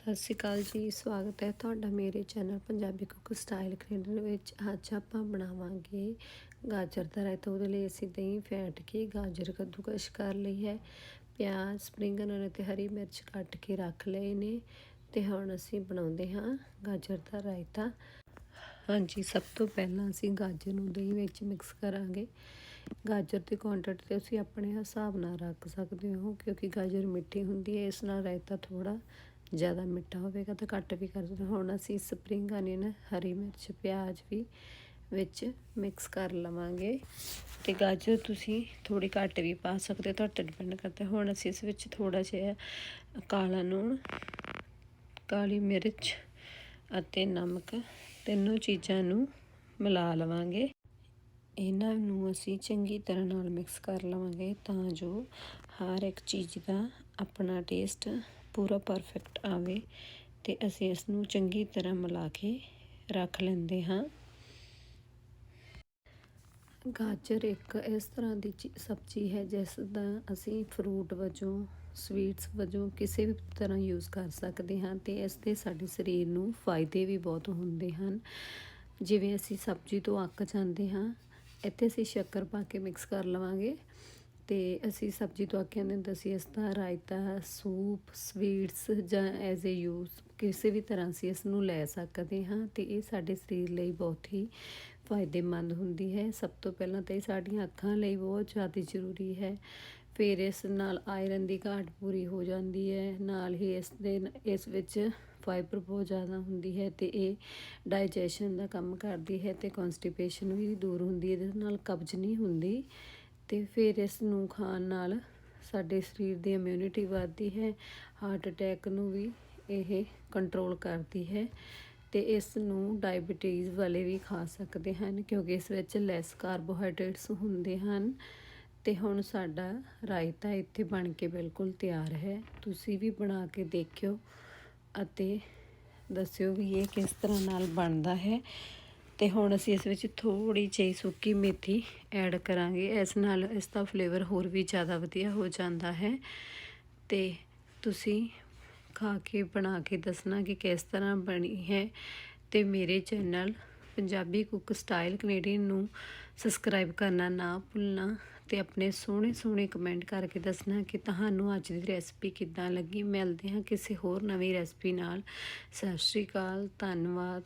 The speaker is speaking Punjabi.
ਸਤਿ ਸ਼੍ਰੀ ਅਕਾਲ ਜੀ, ਸਵਾਗਤ ਹੈ ਤੁਹਾਡਾ ਮੇਰੇ channel Punjabi cook style creator ਵਿੱਚ। ਅੱਜ ਆਪਾਂ ਬਣਾਵਾਂਗੇ ਗਾਜਰ ਦਾ ਰਾਇਤਾ। ਉਹਦੇ ਲਈ ਅਸੀਂ ਦਹੀਂ, ਫੈਂਟ ਕੇ ਗਾਜਰ ਕੱਦੂਕਸ਼ ਕਰ ਲਈ ਹੈ। ਪਿਆਜ਼, ਸਪਰਿੰਗ ਅਨੀਅਨ ਅਤੇ ਹਰੀ ਮਿਰਚ ਕੱਟ ਕੇ ਰੱਖ ਲਏ ਨੇ ਤੇ ਹੁਣ ਅਸੀਂ ਬਣਾਉਂਦੇ ਹਾਂ ਗਾਜਰ ਦਾ ਰਾਇਤਾ। ਹਾਂਜੀ, ਸਭ ਤੋਂ ਪਹਿਲਾਂ ਅਸੀਂ ਗਾਜਰ ਨੂੰ ਦਹੀਂ ਵਿੱਚ ਮਿਕਸ ਕਰਾਂਗੇ। ਗਾਜਰ ਦੀ ਕੁਆਂਟੀਟੀ ਤੁਸੀਂ ਆਪਣੇ ਹਿਸਾਬ ਨਾਲ ਰੱਖ ਸਕਦੇ ਹੋ ਕਿਉਂਕਿ ਗਾਜਰ ਮਿੱਠੀ ਹੁੰਦੀ ਹੈ, ਇਸ ਨਾਲ ਰਾਇਤਾ ਥੋੜਾ ਜ਼ਿਆਦਾ ਮਿੱਠਾ ਹੋਵੇਗਾ ਤਾਂ ਘੱਟ ਵੀ ਕਰ ਸਕਦੇ ਹੁਣ ਅਸੀਂ ਸਪਰਿੰਗ ਅਨੀਅਨ ਹਰੀ ਮਿਰਚ, ਪਿਆਜ਼ ਵੀ ਵਿੱਚ ਮਿਕਸ ਕਰ ਲਵਾਂਗੇ। ਤੇ ਗਾਜਰ ਤੁਸੀਂ ਥੋੜੀ ਘੱਟ ਵੀ ਪਾ ਸਕਦੇ ਹੋ, ਤੁਹਾਡੇ ਡਿਪੈਂਡ ਕਰਦਾ। ਹੁਣ ਅਸੀਂ ਇਸ ਵਿੱਚ ਥੋੜਾ ਜਿਹਾ ਕਾਲਾ ਲੂਣ, ਕਾਲੀ ਮਿਰਚ ਅਤੇ ਨਮਕ ਤਿੰਨੋਂ ਚੀਜ਼ਾਂ ਨੂੰ ਮਿਲਾ ਲਵਾਂਗੇ। ਇਹਨਾਂ ਨੂੰ ਅਸੀਂ ਚੰਗੀ ਤਰ੍ਹਾਂ ਨਾਲ ਮਿਕਸ ਕਰ ਲਵਾਂਗੇ ਤਾਂ ਜੋ ਹਰ ਇੱਕ ਚੀਜ਼ ਦਾ ਆਪਣਾ ਟੇਸਟ ਪੂਰਾ ਪਰਫੈਕਟ ਆਵੇ ਅਤੇ ਅਸੀਂ ਇਸ ਨੂੰ ਚੰਗੀ ਤਰ੍ਹਾਂ ਮਿਲਾ ਕੇ ਰੱਖ ਲੈਂਦੇ ਹਾਂ। ਗਾਜਰ ਇੱਕ ਇਸ ਤਰ੍ਹਾਂ ਦੀ ਸਬਜ਼ੀ ਹੈ ਜਿਸ ਦਾ ਅਸੀਂ ਫਰੂਟ ਵਜੋਂ ਸਵੀਟਸ ਵਜੋਂ ਕਿਸੇ ਵੀ ਤਰ੍ਹਾਂ ਯੂਜ਼ ਕਰ ਸਕਦੇ ਹਾਂ ਤੇ ਇਸ ਦੇ ਸਾਡੇ ਸਰੀਰ ਨੂੰ ਫਾਇਦੇ ਵੀ ਬਹੁਤ ਹੁੰਦੇ ਹਨ। ਜਿਵੇਂ ਅਸੀਂ ਸਬਜ਼ੀ ਤੋਂ ਅੱਕ ਜਾਂਦੇ ਹਾਂ, ਇੱਥੇ ਅਸੀਂ ਸ਼ੱਕਰ ਪਾ ਕੇ ਮਿਕਸ ਕਰ ਲਵਾਂਗੇ। ਤੇ ਅਸੀਂ ਸਬਜ਼ੀ ਤੋਂ ਅੱਕ ਜਾਂਦੇ ਤਾਂ ਅਸੀਂ ਇਸ ਦਾ ਰਾਇਤਾ, ਸੂਪ, ਸਵੀਟਸ ਜਾਂ ਐਜ਼ ਅ ਯੂਜ਼ ਕਿਸੇ ਵੀ ਤਰ੍ਹਾਂ ਅਸੀਂ ਇਸ ਨੂੰ ਲੈ ਸਕਦੇ ਹਾਂ ਤੇ ਇਹ ਸਾਡੇ ਸਰੀਰ ਲਈ ਬਹੁਤ ਹੀ ਫਾਇਦੇਮੰਦ ਹੁੰਦੀ ਹੈ। ਸਭ ਤੋਂ ਪਹਿਲਾਂ ਤਾਂ ਇਹ ਸਾਡੀਆਂ ਅੱਖਾਂ ਲਈ ਬਹੁਤ ਜ਼ਿਆਦਾ ਜ਼ਰੂਰੀ ਹੈ। ਫਿਰ ਇਸ ਨਾਲ ਆਇਰਨ ਦੀ ਘਾਟ ਪੂਰੀ ਹੋ ਜਾਂਦੀ ਹੈ, ਨਾਲ ਹੀ ਇਸ ਦੇ ਇਸ ਵਿੱਚ ਫਾਈਬਰ ਬਹੁਤ ਜ਼ਿਆਦਾ ਹੁੰਦੀ ਹੈ ਤੇ ਇਹ ਡਾਈਜੈਸ਼ਨ ਦਾ ਕੰਮ ਕਰਦੀ ਹੈ ਤੇ ਕਨਸਟੀਪੇਸ਼ਨ ਵੀ ਦੂਰ ਹੁੰਦੀ ਹੈ, ਇਹਦੇ ਨਾਲ ਕਬਜ਼ ਨਹੀਂ ਹੁੰਦੀ। ਤੇ ਫਿਰ ਇਸ ਨੂੰ ਖਾਣ ਨਾਲ ਸਾਡੇ ਸਰੀਰ ਦੀ ਇਮਿਊਨਿਟੀ ਵਧਦੀ ਹੈ ਹਾਰਟ ਅਟੈਕ ਨੂੰ ਵੀ ਇਹ ਕੰਟਰੋਲ ਕਰਦੀ ਹੈ ਤੇ ਇਸ ਨੂੰ ਡਾਇਬੀਟੀਜ਼ ਵਾਲੇ ਵੀ ਖਾ ਸਕਦੇ ਹਨ ਕਿਉਂਕਿ ਇਸ ਵਿੱਚ ਲੈਸ ਕਾਰਬੋਹਾਈਡਰੇਟਸ ਹੁੰਦੇ ਹਨ ਤੇ ਹੁਣ ਸਾਡਾ ਰਾਇਤਾ ਇੱਥੇ ਬਣ ਕੇ ਬਿਲਕੁਲ ਤਿਆਰ ਹੈ। ਤੁਸੀਂ ਵੀ ਬਣਾ ਕੇ ਦੇਖਿਓ ਅਤੇ ਦੱਸਿਓ ਵੀ ਇਹ ਕਿਸ ਤਰ੍ਹਾਂ ਨਾਲ ਬਣਦਾ ਹੈ। ਤੇ ਹੁਣ ਅਸੀਂ ਇਸ ਵਿੱਚ ਥੋੜੀ ਜਿਹੀ ਸੁੱਕੀ ਮੇਥੀ ਐਡ ਕਰਾਂਗੇ। ਇਸ ਨਾਲ ਇਸ ਦਾ ਫਲੇਵਰ ਹੋਰ ਵੀ ਜ਼ਿਆਦਾ ਵਧੀਆ ਹੋ ਜਾਂਦਾ ਹੈ। ਤੇ ਤੁਸੀਂ ਖਾ ਕੇ, ਬਣਾ ਕੇ ਦੱਸਣਾ ਕਿ ਕਿਸ ਤਰ੍ਹਾਂ ਬਣੀ ਹੈ। ਤੇ ਮੇਰੇ channel Punjabi cook style Canadian ਨੂੰ ਸਬਸਕ੍ਰਾਈਬ ਕਰਨਾ ਨਾ ਭੁੱਲਣਾ ਤੇ ਆਪਣੇ ਸੋਹਣੇ ਸੋਹਣੇ ਕਮੈਂਟ ਕਰਕੇ ਦੱਸਣਾ ਕਿ ਤੁਹਾਨੂੰ ਅੱਜ ਦੀ ਰੈਸਪੀ ਕਿੱਦਾਂ ਲੱਗੀ। ਮਿਲਦੇ ਹਾਂ ਕਿਸੇ ਹੋਰ ਨਵੀਂ ਰੈਸਪੀ ਨਾਲ। ਸਤਿ ਸ਼੍ਰੀ ਅਕਾਲ, ਧੰਨਵਾਦ।